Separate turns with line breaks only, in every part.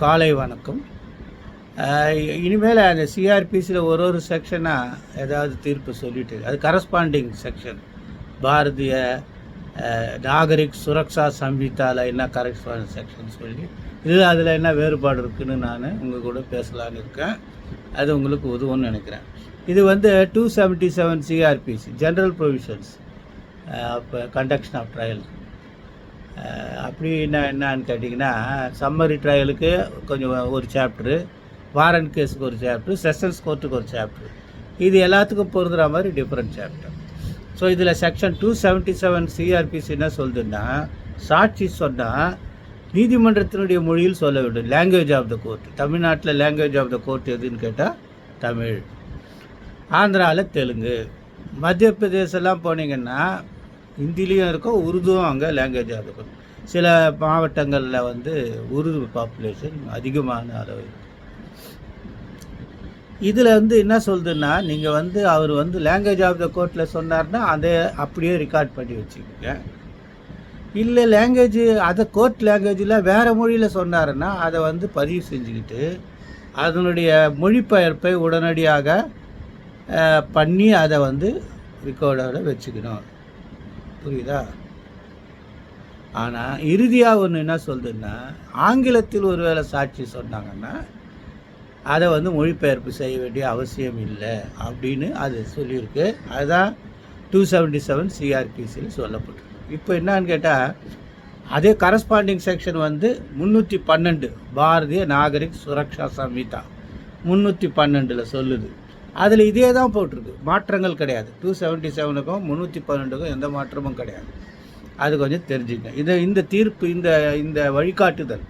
காலை வணக்கம். இனிமேல் அந்த சிஆர்பிசியில் ஒரு ஒரு செக்ஷனாக ஏதாவது தீர்ப்பு சொல்லிட்டு அது கரஸ்பாண்டிங் செக்ஷன் பாரதிய நாகரிக் சுரக்ஷா சம்ஹிதாவில் என்ன கரஸ்பாண்டிங் செக்ஷன் சொல்லி இதில் அதில் என்ன வேறுபாடு இருக்குதுன்னு நான் உங்கள் கூட பேசலான்னு இருக்கேன். அது உங்களுக்கு உதவும்னு நினைக்கிறேன். இது வந்து two seventy seven CrPC general provisions அப்போ கண்டக்ஷன் ஆஃப் ட்ரையல் அப்படின்னா என்னன்னு கேட்டிங்கன்னா சம்மரி ட்ரையலுக்கு கொஞ்சம் ஒரு சாப்டரு வாரண்ட் கேஸுக்கு ஒரு சாப்டர் செஷன்ஸ் கோர்ட்டுக்கு ஒரு சாப்டர் இது எல்லாத்துக்கும் பொருந்துகிற மாதிரி டிஃப்ரெண்ட் சாப்டர் ஸோ இதில் section two seventy seven CrPC என்ன சொல்லுதுன்னா சாட்சி சொன்னால் நீதிமன்றத்தினுடைய மொழியில் சொல்ல வேண்டும். லாங்குவேஜ் ஆஃப் த கோர்ட் தமிழ்நாட்டில் லாங்குவேஜ் ஆஃப் த கோர்ட் எதுன்னு கேட்டால் தமிழ். ஆந்திராவில் தெலுங்கு. மத்திய பிரதேசெல்லாம் போனீங்கன்னா ஹிந்திலையும் இருக்கும் உருதுவும் அங்கே லாங்குவேஜாக இருக்கும். சில மாவட்டங்களில் வந்து உருது பாப்புலேஷன் அதிகமான அளவு. இதில் வந்து என்ன சொல்கிறதுன்னா நீங்கள் வந்து அவர் வந்து லாங்குவேஜ் ஆஃப் த கோர்ட்டில் சொன்னார்னா அதை அப்படியே ரெக்கார்ட் பண்ணி வச்சுக்கோங்க. இல்லை லாங்குவேஜ் அதை கோர்ட் லாங்குவேஜில் வேறு மொழியில் சொன்னாருன்னா அதை வந்து பதிவு செஞ்சுக்கிட்டு அதனுடைய மொழிபெயர்ப்பை உடனடியாக பண்ணி அதை வந்து ரெக்கார்டோட வச்சுக்கணும். புரியுதா? ஆனால் இறுதியாக ஒன்று என்ன சொல்லுதுன்னா ஆங்கிலத்தில் ஒருவேளை சாட்சி சொன்னாங்கன்னா அதை வந்து மொழிபெயர்ப்பு செய்ய வேண்டிய அவசியம் இல்லை அப்படின்னு அது சொல்லியிருக்கு. அதுதான் டூ செவன்ட்டி செவன் சிஆர்பிசியில் சொல்லப்பட்டிருக்கு. இப்போ என்னன்னு கேட்டால் அதே கரஸ்பாண்டிங் செக்ஷன் வந்து முந்நூற்றி பன்னெண்டு பாரதிய நாகரிக் சுரக்ஷா சம்ஹிதா முந்நூற்றி பன்னெண்டில் சொல்லுது. அதில் இதே தான் போட்டிருக்கு. மாற்றங்கள் கிடையாது. டூ செவன்ட்டி செவனுக்கும் முந்நூற்றி பன்னெண்டுக்கும் எந்த மாற்றமும் கிடையாது. அது கொஞ்சம் தெரிஞ்சுங்க. இது இந்த தீர்ப்பு இந்த இந்த வழிகாட்டுதல்.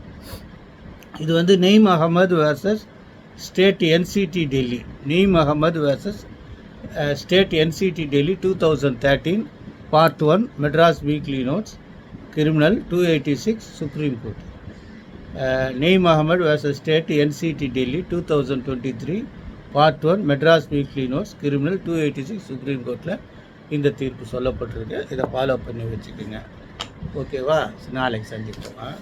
இது வந்து Naim Ahmed versus state NCT Delhi Naim Ahmed versus state NCT Delhi two thousand thirteen part one Madras weekly notes criminal two eighty six supreme court Naim Ahmed versus state NCT Delhi two thousand twenty three part one Madras weekly notes criminal two eighty six supreme கோர்ட்டில் இந்த தீர்ப்பு சொல்லப்பட்டிருக்கு. இதை follow பண்ணி வச்சுக்கோங்க. ஓகேவா நாளைக்கு சந்திப்போம்.